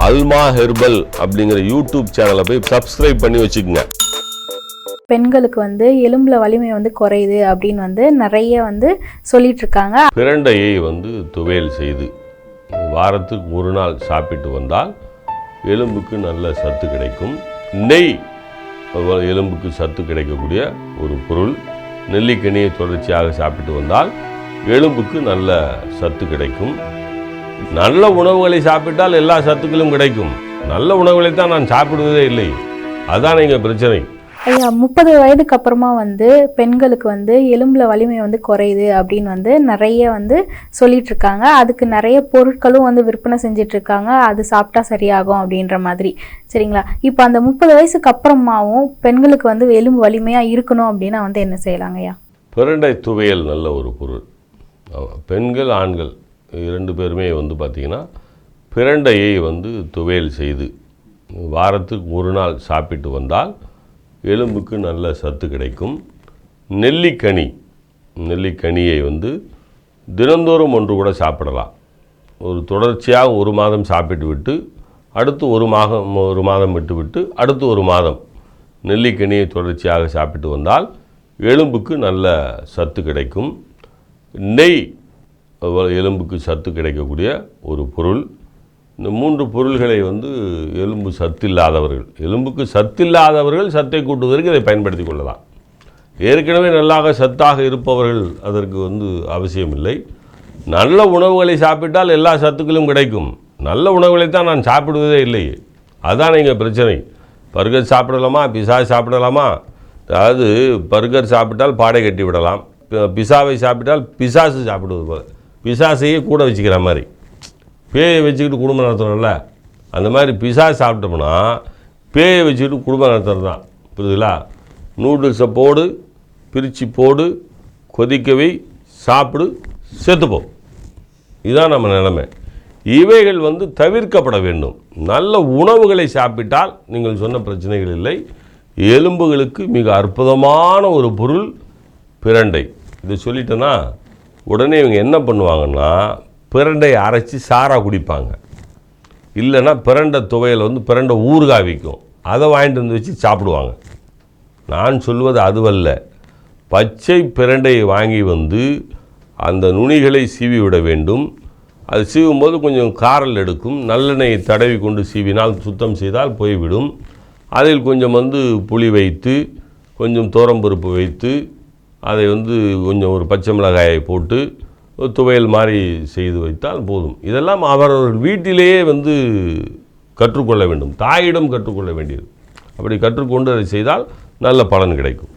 அல்மா herbal அப்படிங்கிற YouTube சேனலை போய் சப்ஸ்கிரைப் பண்ணி வச்சுக்கோங்க. பெண்களுக்கு வந்து எலும்புல வலிமை வந்து குறையுது அப்படின்னு வந்து நிறைய வந்து சொல்லிட்டு இருக்காங்க பிரண்டையை வந்து துவையல் செய்து வாரத்துக்கு ஒரு நாள் சாப்பிட்டு வந்தால் எலும்புக்கு நல்ல சத்து கிடைக்கும். நெய் எலும்புக்கு சத்து கிடைக்கக்கூடிய ஒரு பொருள். நெல்லிக்கனியை தொடர்ச்சியாக சாப்பிட்டு வந்தால் எலும்புக்கு நல்ல சத்து கிடைக்கும். நல்ல உணவுகளை சாப்பிட்டால் எல்லா சத்துக்களும் கிடைக்கும். நல்ல உணவுகளை தான் நான் சாப்பிடுவதே இல்லை. அதான் இங்கே பிரச்சனை. ஐயா முப்பது வயதுக்கு அப்புறமா வந்து பெண்களுக்கு வந்து எலும்புல வலிமை வந்து குறையுது அப்படின்னு வந்து நிறைய வந்து சொல்லிட்டு இருக்காங்க அதுக்கு நிறைய பொருட்களும் வந்து விற்பனை செஞ்சுட்டு இருக்காங்க அது சாப்பிட்டா சரியாகும் அப்படின்ற மாதிரி. சரிங்களா? இப்போ அந்த முப்பது வயசுக்கு அப்புறமாவும் பெண்களுக்கு வந்து எலும்பு வலிமையா இருக்கணும் அப்படின்னா வந்து என்ன செய்யலாங்க ஐயா? பிரண்டை துவையல் நல்ல ஒரு பொருள். பெண்கள் ஆண்கள். இரண்டு பேருமே வந்து பார்த்திங்கன்னா பிரண்டையை வந்து துவையல் செய்து வாரத்துக்கு ஒரு நாள் சாப்பிட்டு வந்தால் எலும்புக்கு நல்ல சத்து கிடைக்கும். நெல்லிக்கனி நெல்லிக்கனியை வந்து தினந்தோறும் ஒன்று கூட சாப்பிடலாம். ஒரு தொடர்ச்சியாக ஒரு மாதம் சாப்பிட்டு விட்டு அடுத்து ஒரு மாதம் ஒரு மாதம் விட்டு விட்டு அடுத்து ஒரு மாதம் நெல்லிக்கனியை தொடர்ச்சியாக சாப்பிட்டு வந்தால் எலும்புக்கு நல்ல சத்து கிடைக்கும். நெய் எலும்புக்கு சத்து கிடைக்கக்கூடிய ஒரு பொருள். இந்த மூன்று பொருள்களை வந்து எலும்பு சத்தில்லாதவர்கள். எலும்புக்கு சத்தில்லாதவர்கள் சத்தை கூட்டுவதற்கு இதை பயன்படுத்தி கொள்ளலாம். ஏற்கனவே நல்லாக சத்தாக இருப்பவர்கள் அதற்கு வந்து அவசியமில்லை. நல்ல உணவுகளை சாப்பிட்டால் எல்லா சத்துக்களும் கிடைக்கும். நல்ல உணவுகளை தான் நான் சாப்பிடுவதே இல்லை. அதுதான் இங்கே பிரச்சனை. பர்கர் சாப்பிடலாமா? பிசா சாப்பிடலாமா? அதாவது பர்கர் சாப்பிட்டால் பாடை கட்டி விடலாம். பிசாவை சாப்பிட்டால் பிசாசு சாப்பிடுவது போல. பிசாசையே கூட வச்சுக்கிற மாதிரி. பேயை வச்சுக்கிட்டு குடும்பம் நடத்துகிறோம்ல அந்த மாதிரி பிசா சாப்பிட்டோம்னா பேயை வச்சுக்கிட்டு குடும்பம் நடத்துகிறது தான். புரியுதுங்களா? நூடுல்ஸை போடு பிரித்து போடு கொதிக்கவை சாப்பிடு செத்துப்போ இதுதான் நம்ம நிலைமை. இவைகள் வந்து தவிர்க்கப்பட வேண்டும். நல்ல உணவுகளை சாப்பிட்டால் நீங்கள் சொன்ன பிரச்சனைகள் இல்லை. எலும்புகளுக்கு மிக அற்புதமான ஒரு பொருள் பிரண்டை. இதை சொல்லிட்டேன்னா உடனே இவங்க என்ன பண்ணுவாங்கன்னா பிரண்டையை அரைச்சி சாரா குடிப்பாங்க. இல்லைன்னா பிரண்டை துவையல் வந்து பிரண்டை ஊறுகாய் விற்கும். அதை வாங்கிட்டு வந்து வச்சு சாப்பிடுவாங்க. நான் சொல்வது அதுவல்ல. பச்சை பிரண்டையை வாங்கி வந்து அந்த நுனிகளை சீவி விட வேண்டும். அது சீவும் போது கொஞ்சம் காரல் எடுக்கும். நல்லெண்ணெயை தடவி கொண்டு சீவினால் சுத்தம் செய்தால் போய்விடும். அதில் கொஞ்சம் வந்து புளி வைத்து கொஞ்சம் தோரம்பருப்பு வைத்து அதை வந்து கொஞ்சம் ஒரு பச்சை மிளகாயை போட்டு ஒரு துவையல் மாதிரி செய்து வைத்தால் போதும். இதெல்லாம் அவரவர்கள் வீட்டிலேயே வந்து கற்றுக்கொள்ள வேண்டும். தாயிடம் கற்றுக்கொள்ள வேண்டியது. அப்படி கற்றுக்கொண்டு அதை செய்தால் நல்ல பலன் கிடைக்கும்.